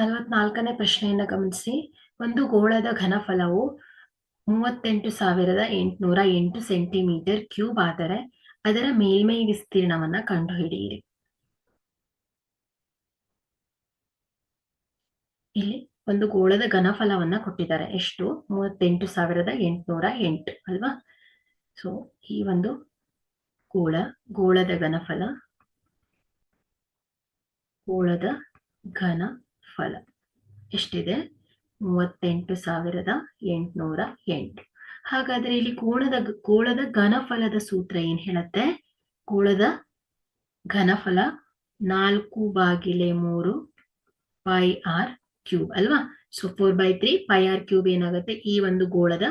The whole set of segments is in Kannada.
ನಲವತ್ನಾಲ್ಕನೇ ಪ್ರಶ್ನೆಯನ್ನ ಗಮನಿಸಿ. ಒಂದು ಗೋಳದ ಘನಫಲವು ಮೂವತ್ತೆಂಟು ಸಾವಿರದ ಎಂಟುನೂರ ಎಂಟು ಸೆಂಟಿಮೀಟರ್ ಕ್ಯೂಬ್ ಆದರೆ ಅದರ ಮೇಲ್ಮೈ ವಿಸ್ತೀರ್ಣವನ್ನ ಕಂಡುಹಿಡಿಯಿರಿ. ಇಲ್ಲಿ ಒಂದು ಗೋಳದ ಘನಫಲವನ್ನ ಕೊಟ್ಟಿದ್ದಾರೆ. ಎಷ್ಟು? ಮೂವತ್ತೆಂಟು ಸಾವಿರದ ಎಂಟುನೂರ ಎಂಟು, ಅಲ್ವಾ? ಸೊ ಈ ಒಂದು ಗೋಳ, ಗೋಳದ ಘನಫಲ, ಗೋಳದ ಘನ ಫಲ. ಎಷ್ಟಿದೆ? ಮೂವತ್ತೆಂಟು ಸಾವಿರದ ಎಂಟುನೂರ ಎಂಟು. ಹಾಗಾದ್ರೆ ಇಲ್ಲಿ ಕೋಳದ ಕೋಳದ ಘನಫಲದ ಸೂತ್ರ ಏನ್ ಹೇಳತ್ತೆ? ಕೋಳದ ಘನಫಲ ನಾಲ್ಕು ಬಾಗಿಲೆ ಮೂರು ಪೈ ಆರ್ ಕ್ಯೂಬ್ ಅಲ್ವಾ? So four by three pi r cube ಏನಾಗುತ್ತೆ? ಈ ಒಂದು ಗೋಳದ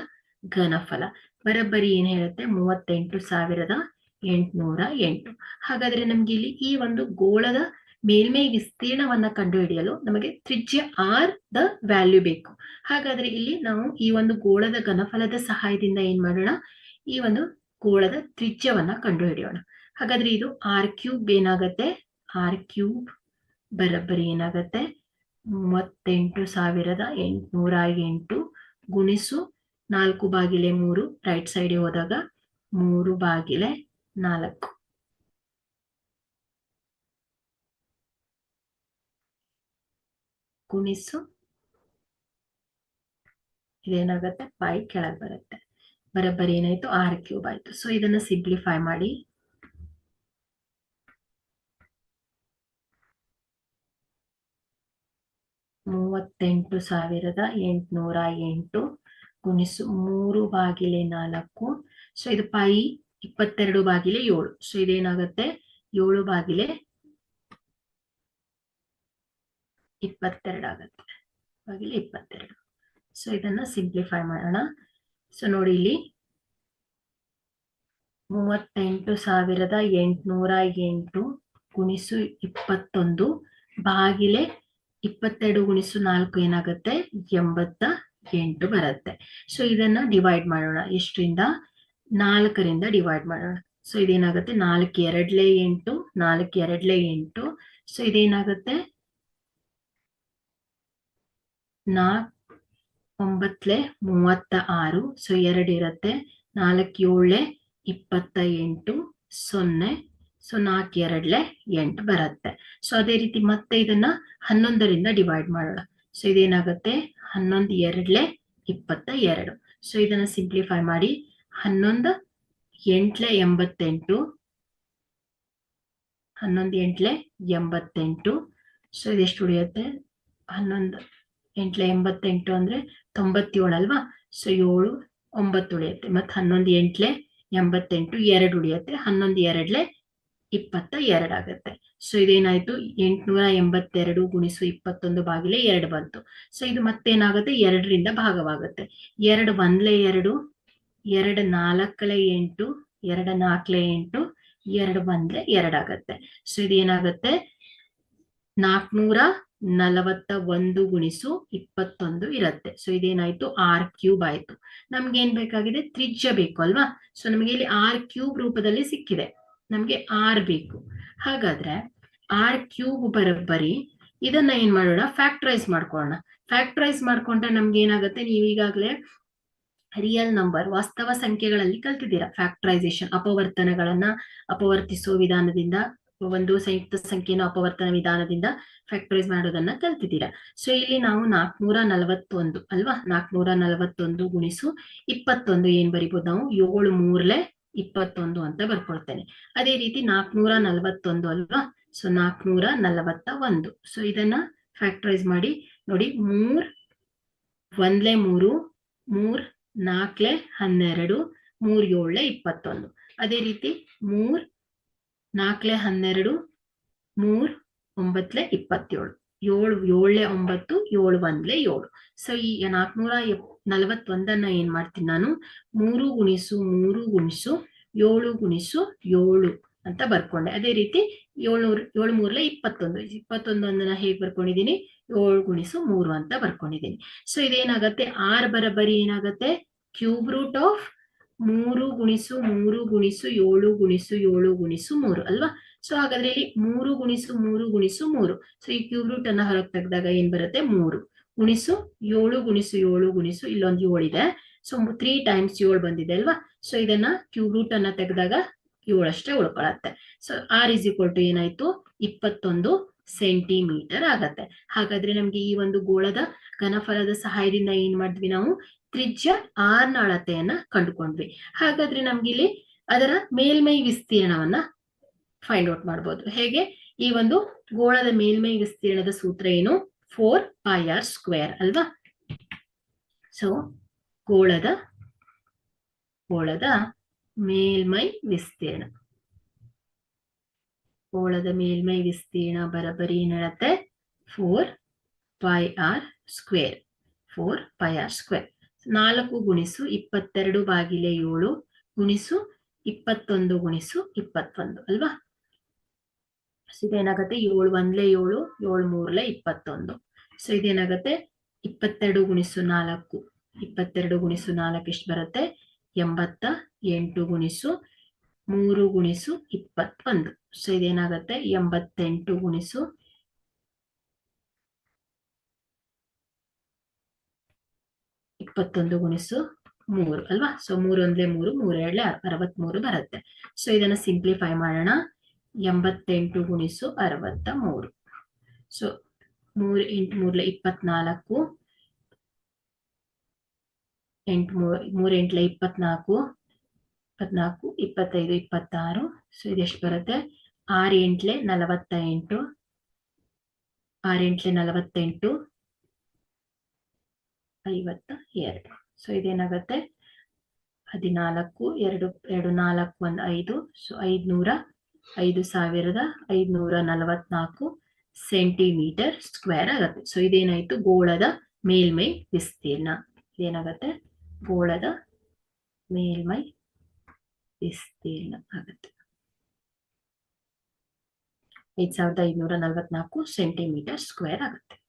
ಘನಫಲ. ಬರೋಬ್ಬರಿ ಏನ್ ಹೇಳುತ್ತೆ? ಮೂವತ್ತೆಂಟು ಸಾವಿರದ ಎಂಟುನೂರ ಎಂಟು. ಹಾಗಾದ್ರೆ ನಮ್ಗೆ ಇಲ್ಲಿ ಈ ಒಂದು ಗೋಳದ ಮೇಲ್ಮೈ ವಿಸ್ತೀರ್ಣವನ್ನ ಕಂಡುಹಿಡಿಯಲು ನಮಗೆ ತ್ರಿಜ್ಯ ಆರ್ ದ ವ್ಯಾಲ್ಯೂ ಬೇಕು. ಹಾಗಾದ್ರೆ ಇಲ್ಲಿ ನಾವು ಈ ಒಂದು ಗೋಳದ ಘನಫಲದ ಸಹಾಯದಿಂದ ಏನ್ ಮಾಡೋಣ? ಈ ಒಂದು ಗೋಳದ ತ್ರಿಜ್ಯವನ್ನ ಕಂಡುಹಿಡಿಯೋಣ. ಹಾಗಾದ್ರೆ ಇದು ಆರ್ ಕ್ಯೂಬ್ ಏನಾಗತ್ತೆ? ಆರ್ ಕ್ಯೂಬ್ ಬರಬ್ಬರಿ ಏನಾಗತ್ತೆ? ಮೂವತ್ತೆಂಟು ಸಾವಿರದ ಎಂಟುನೂರ ಎಂಟು ಗುಣಿಸು ನಾಲ್ಕು ಬಾಗಿಲೆ ಮೂರು ರೈಟ್ ಸೈಡ್ ಹೋದಾಗ ಮೂರು ಬಾಗಿಲೆ ನಾಲ್ಕು. ಗುಣಿಸು ಇದೇನಾಗತ್ತೆ? ಪೈ ಕೆಳಗ್ ಬರುತ್ತೆ. ಬರೋಬ್ಬರಿ ಏನಾಯ್ತು? ಆರ್ ಕ್ಯೂಬ್ ಆಯ್ತು. ಸೊ ಇದನ್ನ ಸಿಂಪ್ಲಿಫೈ ಮಾಡಿ. ಮೂವತ್ತೆಂಟು ಸಾವಿರದ ಎಂಟುನೂರ ಎಂಟು ಗುಣಿಸು ಮೂರು ಬಾಗಿಲೆ ನಾಲ್ಕು. ಸೊ ಇದು ಪೈ ಇಪ್ಪತ್ತೆರಡು ಬಾಗಿಲೆ ಏಳು. ಸೊ ಇದೇನಾಗತ್ತೆ? ಏಳು ಬಾಗಿಲೆ ಇಪ್ಪತ್ತೆರಡು ಆಗತ್ತೆ. ಬಾಗಿಲೆ ಇಪ್ಪತ್ತೆರಡು. ಸೊ ಇದನ್ನ ಸಿಂಪ್ಲಿಫೈ ಮಾಡೋಣ. ಸೊ ನೋಡಿ ಇಲ್ಲಿ ಮೂವತ್ತೆಂಟು ಸಾವಿರದ ಎಂಟುನೂರ ಎಂಟು ಗುಣಿಸು ಇಪ್ಪತ್ತೊಂದು ಬಾಗಿಲೆ ಇಪ್ಪತ್ತೆರಡು ಗುಣಿಸು ನಾಲ್ಕು ಏನಾಗುತ್ತೆ? ಎಂಬತ್ತ ಎಂಟು ಬರುತ್ತೆ. ಸೊ ಇದನ್ನ ಡಿವೈಡ್ ಮಾಡೋಣ. ಎಷ್ಟರಿಂದ? ನಾಲ್ಕರಿಂದ ಡಿವೈಡ್ ಮಾಡೋಣ. ಸೊ ಇದೇನಾಗುತ್ತೆ? ನಾಲ್ಕು ಎರಡ್ಲೆ ಎಂಟು, ನಾಲ್ಕು ಎರಡ್ಲೆ ಎಂಟು. ಸೊ ಇದೇನಾಗುತ್ತೆ? ನಾಲ್ಕು ಒಂಬತ್ಲೆ ಮೂವತ್ತ ಆರು ಸೊ ಎರಡಿರುತ್ತೆ. ನಾಲ್ಕು ಏಳೆ ಇಪ್ಪತ್ತ ಎಂಟು ಸೊನ್ನೆ, ಸೊ ನಾಲ್ಕು ಎರಡ್ಲೆ ಎಂಟು ಬರುತ್ತೆ. ಸೊ ಅದೇ ರೀತಿ ಮತ್ತೆ ಇದನ್ನ ಹನ್ನೊಂದರಿಂದ ಡಿವೈಡ್ ಮಾಡೋಣ. ಸೊ ಇದೇನಾಗುತ್ತೆ? ಹನ್ನೊಂದು, ಎರಡ್ಲೆ ಇಪ್ಪತ್ತ ಎರಡು ಸೊ ಇದನ್ನ ಸಿಂಪ್ಲಿಫೈ ಮಾಡಿ. ಹನ್ನೊಂದು, ಎಂಟ್ಲೆ ಎಂಬತ್ತೆಂಟು. ಹನ್ನೊಂದು, ಎಂಟ್ಲೆ ಎಂಬತ್ತೆಂಟು. ಸೊ ಇದೆಷ್ಟು ಉಳಿಯುತ್ತೆ? ಹನ್ನೊಂದು. ಎಂಟ್ಲೆ ಎಂಬತ್ತೆಂಟು ಅಂದ್ರೆ ತೊಂಬತ್ತೇಳು ಅಲ್ವಾ? ಸೊ ಏಳು ಒಂಬತ್ತು ಉಳಿಯುತ್ತೆ. ಮತ್ತೆ ಹನ್ನೊಂದು ಎಂಟ್ಲೆ ಎಂಬತ್ತೆಂಟು ಎರಡು ಉಳಿಯುತ್ತೆ. ಹನ್ನೊಂದು ಎರಡ್ಲೆ ಇಪ್ಪತ್ತ ಎರಡು ಆಗುತ್ತೆ. ಸೊ ಇದೇನಾಯ್ತು? ಎಂಟ್ನೂರ ಎಂಬತ್ತೆರಡು ಗುಣಿಸು ಇಪ್ಪತ್ತೊಂದು ಬಾಗಿಲೆ ಎರಡು ಬಂತು. ಸೊ ಇದು ಮತ್ತೇನಾಗುತ್ತೆ? ಎರಡರಿಂದ ಭಾಗವಾಗುತ್ತೆ. ಎರಡು ಒಂದ್ಲೆ ಎರಡು ಎರಡು ನಾಲ್ಕಲೆ ಎಂಟು, ಎರಡು ನಾಲ್ಕಲೆ ಎಂಟು, ಎರಡು ಒಂದ್ಲೆ ಎರಡಾಗತ್ತೆ ಸೊ ಇದೇನಾಗತ್ತೆ? ನಾಲ್ಕನೂರ ನಲವತ್ತ ಒಂದು ಗುಣಿಸು ಇಪ್ಪತ್ತೊಂದು ಇರತ್ತೆ. ಸೊ ಇದೇನಾಯ್ತು? ಆರ್ ಕ್ಯೂಬ್ ಆಯ್ತು. ನಮ್ಗೆ ಏನ್ ಬೇಕಾಗಿದೆ? ತ್ರಿಜ್ಯ ಬೇಕು ಅಲ್ವಾ? ಸೊ ನಮಗೆ ಇಲ್ಲಿ ಆರ್ ಕ್ಯೂಬ್ ರೂಪದಲ್ಲಿ ಸಿಕ್ಕಿದೆ. ನಮ್ಗೆ ಆರ್ ಬೇಕು. ಹಾಗಾದ್ರೆ ಆರ್ ಕ್ಯೂಬ್ ಬರೋಬ್ಬರಿ ಇದನ್ನ ಏನ್ ಮಾಡೋಣ? ಫ್ಯಾಕ್ಟರೈಸ್ ಮಾಡ್ಕೊಳ್ಳೋಣ. ಫ್ಯಾಕ್ಟರೈಸ್ ಮಾಡ್ಕೊಂಡ್ರೆ ನಮ್ಗೆ ಏನಾಗುತ್ತೆ? ನೀವು ಈಗಾಗಲೇ ರಿಯಲ್ ನಂಬರ್ ವಾಸ್ತವ ಸಂಖ್ಯೆಗಳಲ್ಲಿ ಕಲ್ತಿದ್ದೀರಾ. ಫ್ಯಾಕ್ಟರೈಸೇಷನ್ ಅಪವರ್ತನಗಳನ್ನ ಅಪವರ್ತಿಸುವ ವಿಧಾನದಿಂದ ಒಂದು ಸಂಯುಕ್ತ ಸಂಖ್ಯೆನ ಅಪವರ್ತನ ವಿಧಾನದಿಂದ ಫ್ಯಾಕ್ಟರೈಸ್ ಮಾಡೋದನ್ನ ಕಲ್ತಿದ್ದೀರಾ. ಸೊ ಇಲ್ಲಿ ನಾವು ನಾಲ್ಕನೂರ ನಲವತ್ತೊಂದು ಅಲ್ವಾ? ನಾಲ್ಕನೂರ ನಲವತ್ತೊಂದು ಗುಣಿಸು ಇಪ್ಪತ್ತೊಂದು ಏನ್ ಬರಿಬೋದು ನಾವು? ಏಳು ಮೂರ್ಲೆ ಇಪ್ಪತ್ತೊಂದು ಅಂತ ಬರ್ಕೊಳ್ತೇನೆ. ಅದೇ ರೀತಿ ನಾಲ್ಕನೂರ ನಲವತ್ತೊಂದು ಅಲ್ವಾ? ಸೊ ನಾಲ್ಕನೂರ ನಲವತ್ತ ಒಂದು ಸೊ ಇದನ್ನ ಫ್ಯಾಕ್ಟರೈಸ್ ಮಾಡಿ ನೋಡಿ, ಮೂರ್ ಒಂದ್ಲೆ ಮೂರು, ಮೂರ್ ನಾಲ್ಕಲೆ ಹನ್ನೆರಡು, ಮೂರ್ ಏಳ್ಲೆ ಇಪ್ಪತ್ತೊಂದು. ಅದೇ ರೀತಿ ಮೂರ್ ನಾಲ್ಕಲೆ ಹನ್ನೆರಡು, ಮೂರ್, ಒಂಬತ್ಲೆ ಇಪ್ಪತ್ತೇಳು. ಏಳು, ಏಳ್ಲೆ ಒಂಬತ್ತು, ಏಳು ಒಂದ್ಲೆ ಏಳು. ಸೊ ಈ ನಾಲ್ಕನೂರ ನಲವತ್ತೊಂದನ್ನ ಏನ್ ಮಾಡ್ತೀನಿ ನಾನು? ಮೂರು ಗುಣಿಸು ಮೂರು ಗುಣಿಸು, ಏಳು ಗುಣಿಸು, ಏಳು ಅಂತ ಬರ್ಕೊಂಡೆ. ಅದೇ ರೀತಿ ಏಳ್ನೂರ್ ಏಳು ಮೂರ್ಲೆ ಇಪ್ಪತ್ತೊಂದು. ಇಪ್ಪತ್ತೊಂದನ್ನ ಹೇಗ್ ಬರ್ಕೊಂಡಿದೀನಿ ಏಳು ಗುಣಿಸು, ಮೂರು ಅಂತ ಬರ್ಕೊಂಡಿದೀನಿ ಸೊ ಇದೇನಾಗತ್ತೆ? ಆರ್ ಬರಬರಿ ಏನಾಗತ್ತೆ? ಕ್ಯೂಬ್ ರೂಟ್ ಆಫ್ ಮೂರು ಗುಣಿಸು ಮೂರು ಗುಣಿಸು ಏಳು ಗುಣಿಸು ಏಳು ಗುಣಿಸು ಮೂರು, ಅಲ್ವಾ? ಸೊ ಹಾಗಾದ್ರೆ ಇಲ್ಲಿ ಮೂರು ಗುಣಿಸು ಮೂರು ಗುಣಿಸು ಮೂರು. ಸೊ ಈ ಕ್ಯೂಬ್ ರೂಟ್ ಅನ್ನ ಹೊರಗೆ ತೆಗೆದಾಗ ಏನ್ ಬರುತ್ತೆ? ಮೂರು. ಗುಣಿಸು ಏಳು ಗುಣಿಸು ಏಳು ಗುಣಿಸು ಇಲ್ಲೊಂದು ಏಳು ಇದೆ. ಸೊ ತ್ರೀ ಟೈಮ್ಸ್ ಏಳು ಬಂದಿದೆ, ಅಲ್ವಾ? ಸೊ ಇದನ್ನ ಕ್ಯೂಬ್ ರೂಟ್ ಅನ್ನ ತೆಗೆದಾಗ ಏಳಷ್ಟೇ ಉಳ್ಕೊಳತ್ತೆ. So r is equal to ಏನಾಯ್ತು? ಇಪ್ಪತ್ತೊಂದು ಸೆಂಟಿಮೀಟರ್ ಆಗತ್ತೆ. ಹಾಗಾದ್ರೆ ನಮ್ಗೆ ಈ ಒಂದು ಗೋಳದ ಘನಫಲದ ಸಹಾಯದಿಂದ ಏನ್ ಮಾಡಿದ್ವಿ ನಾವು? ತ್ರಿಜ್ಯ ಆರ್ನ ಅಳತೆಯನ್ನ ಕಂಡುಕೊಂಡ್ವಿ. ಹಾಗಾದ್ರೆ ನಮ್ಗೆ ಇಲ್ಲಿ ಅದರ ಮೇಲ್ಮೈ ವಿಸ್ತೀರ್ಣವನ್ನ ಫೈಂಡ್ ಔಟ್ ಮಾಡ್ಬೋದು. ಹೇಗೆ? ಈ ಒಂದು ಗೋಳದ ಮೇಲ್ಮೈ ವಿಸ್ತೀರ್ಣದ ಸೂತ್ರ ಏನು? ಫೋರ್ ಪೈ ಆರ್ ಸ್ಕ್ವೇರ್ ಅಲ್ವಾ? ಸೊ ಗೋಳದ ಗೋಳದ ಮೇಲ್ಮೈ ವಿಸ್ತೀರ್ಣ. ಗೋಳದ ಮೇಲ್ಮೈ ವಿಸ್ತೀರ್ಣ ಬರಬರಿ ಏನ್ ಹೇಳತ್ತೆ four pi r square four pi r square ನಾಲ್ಕು ಗುಣಿಸು ಇಪ್ಪತ್ತೆರಡು ಬಾಗಿಲೆ ಏಳು ಗುಣಿಸು ಇಪ್ಪತ್ತೊಂದು ಗುಣಿಸು ಇಪ್ಪತ್ತೊಂದು, ಅಲ್ವಾ? ಸೊ ಇದೇನಾಗತ್ತೆ? ಏಳು ಒಂದ್ಲೆ ಏಳು ಏಳು ಮೂರ್ಲೆ ಇಪ್ಪತ್ತೊಂದು. ಸೊ ಇದೇನಾಗತ್ತೆ? ಇಪ್ಪತ್ತೆರಡು ಗುಣಿಸು ನಾಲ್ಕು, ಇಪ್ಪತ್ತೆರಡು ಗುಣಿಸು ನಾಲ್ಕು ಎಷ್ಟು ಬರುತ್ತೆ? ಎಂಬತ್ತ ಎಂಟು ಗುಣಿಸು ಮೂರು ಗುಣಿಸು ಇಪ್ಪತ್ತೊಂದು. ಸೊ ಇದೇನಾಗತ್ತೆ? ಎಂಬತ್ತೆಂಟು ಗುಣಿಸು ಇಪ್ಪತ್ತೊಂದು ಗುಣಿಸು ಮೂರು ಅಲ್ವಾ? ಸೊ ಮೂರು ಅಂದ್ರೆ ಮೂರು ಮೂರು ಎರಡ್ಲೆ ಅರವತ್ಮೂರು ಬರುತ್ತೆ. ಸೊ ಇದನ್ನ ಸಿಂಪ್ಲಿಫೈ ಮಾಡೋಣ. ಎಂಬತ್ತೆಂಟು ಗುಣಿಸು ಅರವತ್ತ ಮೂರು. ಸೊ ಮೂರು ಎಂಟು ಮೂರ್ಲೆ ಇಪ್ಪತ್ನಾಲ್ಕು. ಎಂಟು ಮೂರ್ ಮೂರ್ ಎಂಟ್ಲೆ ಇಪ್ಪತ್ನಾಲ್ಕು. ಇಪ್ಪತ್ನಾಲ್ಕು, ಇಪ್ಪತ್ತೈದು, ಇಪ್ಪತ್ತಾರು. ಸೊ ಇದೆಷ್ಟು ಬರುತ್ತೆ? ಆರು ಎಂಟ್ಲೆ ನಲವತ್ತ ಎಂಟು ಆರು ಎಂಟ್ಲೆ ನಲವತ್ತೆಂಟು. ಐವತ್ತ ಎರಡು. ಸೊ ಇದೇನಾಗತ್ತೆ? ಹದಿನಾಲ್ಕು, ಎರಡು ಎರಡು, ನಾಲ್ಕು, ಒಂದು, ಐದು. ಸೊ ಐದ್ನೂರ ಐದು ಸಾವಿರದ ಐದುನೂರ ನಲವತ್ನಾಲ್ಕು ಸೆಂಟಿಮೀಟರ್ ಸ್ಕ್ವೇರ್ ಆಗತ್ತೆ. ಸೊ ಇದೇನಾಯ್ತು? ಗೋಳದ ಮೇಲ್ಮೈ ವಿಸ್ತೀರ್ಣ. ಇದೇನಾಗತ್ತೆ? ಗೋಳದ ಮೇಲ್ಮೈ ವಿಸ್ತೀರ್ಣ ಆಗತ್ತೆ. ಐದ್ ಸಾವಿರದ ಐದುನೂರ ನಲವತ್ನಾಲ್ಕು ಸೆಂಟಿಮೀಟರ್ ಸ್ಕ್ವೇರ್ ಆಗತ್ತೆ.